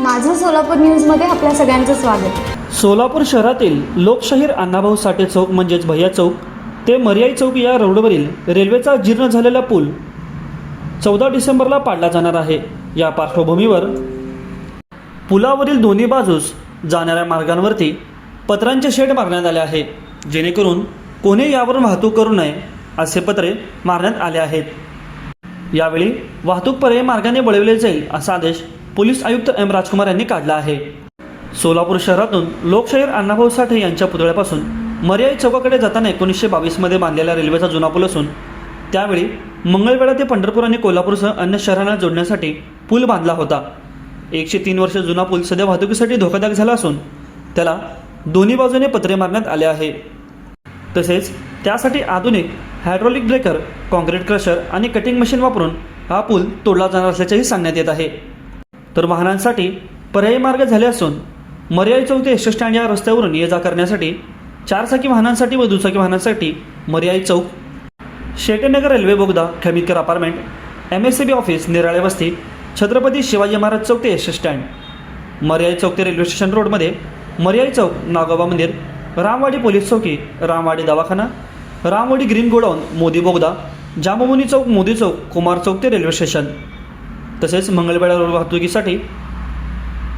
माझं सोलापूर न्यूजमध्ये आपल्या सगळ्यांचं स्वागत. सोलापूर शहरातील लोकशाहीर अण्णाभाऊ साठे चौक म्हणजेच भैया चौक ते मर्याई चौक या रोडवरील रेल्वेचा जीर्ण झालेला पूल चौदा डिसेंबरला पाडला जाणार आहे. या पार्श्वभूमीवर पुलावरील दोन्ही बाजूस जाणाऱ्या मार्गांवरती पत्रांचे शेड मारण्यात आले आहे जेणेकरून कोणी यावर वाहतूक करू नये असे पत्रे मारण्यात आले आहेत. यावेळी वाहतूक पर्याय मार्गाने वळविले जाईल असा आदेश पोलीस आयुक्त एम राजकुमार यांनी काढला आहे. सोलापूर शहरातून लोकशाहीर अण्णाभाऊ साठे यांच्या पुतळ्यापासून मर्याई चौकाकडे जाताना एकोणीसशे बावीसमध्ये बांधलेला रेल्वेचा जुना पूल असून त्यावेळी मंगळवेढा ते पंढरपूर आणि कोल्हापूरसह अन्य शहरांना जोडण्यासाठी पूल बांधला होता. एकशे तीन वर्ष जुना पूल सध्या वाहतुकीसाठी धोकादायक झाला असून त्याला दोन्ही बाजूने पत्रे मारण्यात आले आहे. तसेच त्यासाठी आधुनिक हायड्रॉलिक ब्रेकर कॉन्क्रीट क्रशर आणि कटिंग मशीन वापरून हा पूल तोडला जाणार असल्याचेही सांगण्यात येत आहे. तर वाहनांसाठी पर्यायी मार्ग झाले असून मर्याई चौक ते स्टँड या रस्त्यावरून ये जा करण्यासाठी चारचाकी वाहनांसाठी व दुचाकी वाहनांसाठी मर्याई चौक. शेटेनगर रेल्वे बोगदा Khamitkar apartment M S C B office Nirale वस्ती छत्रपती शिवाजी महाराज चौक ते एस स्टँड. मर्याई चौक ते रेल्वे स्टेशन रोडमध्ये मर्याई चौक नागोबा मंदिर रामवाडी पोलीस चौकी रामवाडी दवाखाना रामवाडी ग्रीन गोडाऊन मोदी बोगदा जाममुनी चौक मोदी चौक कुमार चौक ते रेल्वे स्टेशन. तसेच मंगळवेढा रोड वाहतुकीसाठी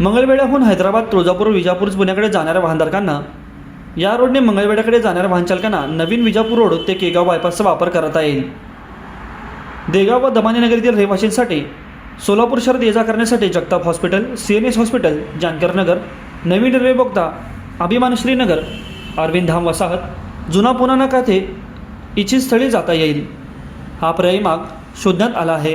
मंगळवेढ्याहून हैदराबाद तुळजापूर विजापूर पुण्याकडे जाणाऱ्या वाहनधारकांना या रोडने मंगळवेढ्याकडे जाणाऱ्या वाहनचालकांना नवीन विजापूर रोड ते केगाव बायपासचा वापर करता येईल. देगाव व दमानीनगर रहिवाशींसाठी सोलापूर शहरात ये जा करण्यासाठी Jagtap hospital C N S hospital Jankar Nagar नवीन रेल्वे बोगदा अभिमान श्रीनगर अरविंद धाम वसाहत जुना पुणा नाका ते इच्छित स्थळी जाता येईल. हा पर्यायी शोधण्यात आला आहे.